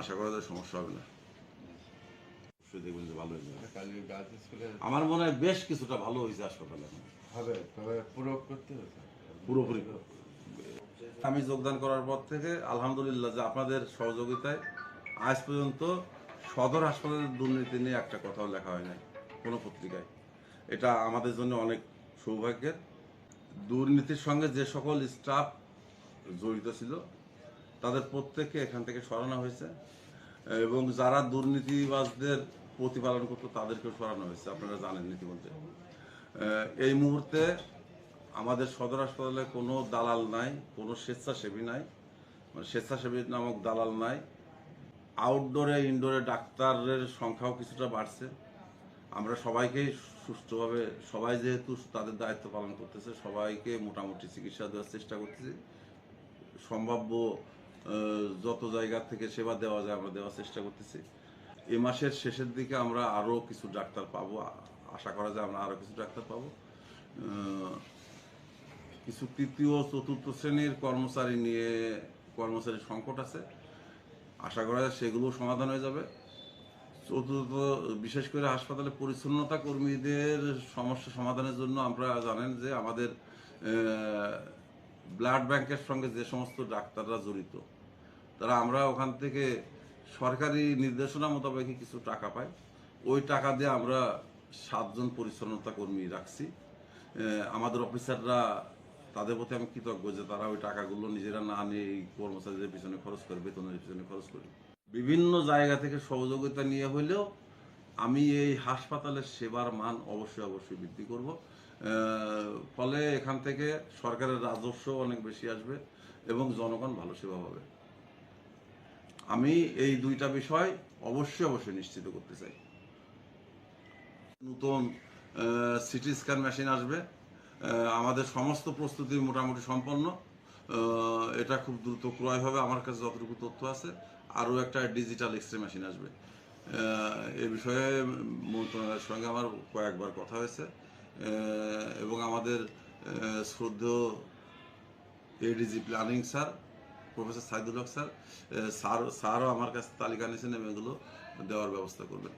আশা করা যায় সমস্যা হবে না। আমার মনে হয় বেশ কিছুটা ভালো হয়েছে হাসপাতালে এখন। হবে তবে পুরো করতে হবে। পুরোপুরি আমি যোগদান করার পর থেকে আলহামদুলিল্লাহ যে আপনাদের সহযোগিতায় আজ পর্যন্ত সদর হাসপাতালের দুর্নীতি নিয়ে একটা কথাও লেখা হয় নাই কোনো পত্রিকায়। এটা আমাদের জন্য অনেক সৌভাগ্যের। দুর্নীতির সঙ্গে যে সকল স্টাফ জড়িত ছিল তাদের প্রত্যেককে এখান থেকে সরানো হয়েছে। এবং যারা দুর্নীতিবাজদের প্রতিপালন করতো, তাদেরকেও সরানো হয়েছে। আপনারা জানেন ইতিমধ্যে। এই মুহূর্তে আমাদের সদর হাসপাতালে কোনো দালাল নাই, কোনো স্বেচ্ছাসেবী নাই। মানে স্বেচ্ছাসেবী নামক দালাল নাই। আউটডোরে ইনডোরে ডাক্তারের সংখ্যাও কিছুটা বাড়ছে। আমরা সবাইকেই সুষ্ঠুভাবে সবাই যেহেতু তাদের দায়িত্ব পালন করতেছে, সবাইকে মোটামুটি চিকিৎসা দেওয়ার চেষ্টা করতেছি। সম্ভাব্য যত জায়গা থেকে সেবা দেওয়া যায়, আমরা দেওয়ার চেষ্টা করতেছি। এ মাসের শেষের দিকে আমরা আরও কিছু ডাক্তার পাবো। আশা করা যায় আমরা আরও কিছু ডাক্তার পাবো। কিছু তৃতীয়, চতুর্থ শ্রেণির কর্মচারী নিয়ে কর্মচারী সংকট আছে। আশা করা যায় সেগুলো সমাধান হয়ে যাবে। চতুর্থ, বিশেষ করে হাসপাতালে পরিচ্ছন্নতা কর্মীদের সমস্যা সমাধানের জন্য আমরা জানেন যে আমাদের ব্লাড ব্যাংকের সঙ্গে যে সমস্ত ডাক্তাররা জড়িত তারা আমরা ওখান থেকে সরকারি নির্দেশনা মোতাবেক কিছু টাকা পাই। ওই টাকা দিয়ে আমরা সাতজন পরিচ্ছন্নতা কর্মী রাখছি। আমাদের অফিসাররা তাদের প্রতি আমি কৃতজ্ঞ যে তারা ওই টাকাগুলো নিজেরা না নিয়ে এই কর্মচারীদের পিছনে খরচ করে, বেতনের পিছনে খরচ করি। বিভিন্ন জায়গা থেকে সহযোগিতা নিয়ে হলেও আমি এই হাসপাতালের সেবার মান অবশ্যই অবশ্যই বৃদ্ধি করব। ফলে এখান থেকে সরকারের রাজস্ব অনেক বেশি আসবে এবং জনগণ ভালো সেবা পাবে। আমি এই দুইটা বিষয় অবশ্যই অবশ্যই নিশ্চিত করতে চাই। নতুন সিটি স্ক্যান মেশিন আসবে। আমাদের সমস্ত প্রস্তুতি মোটামুটি সম্পন্ন। এটা খুব দ্রুত ক্রয় হবে। আমার কাছে যতটুকু তথ্য আছে, আরও একটা ডিজিটাল এক্স রে মেশিন আসবে। এ বিষয়ে মন্ত্রণালয়ের সঙ্গে আমার কয়েকবার কথা হয়েছে। এবং আমাদের শ্রদ্ধেয় ADG planning sir professor Saidul Haque sir sir স্যারও আমার কাছে তালিকা নিয়েছেন এবং এগুলো দেওয়ার ব্যবস্থা করবেন।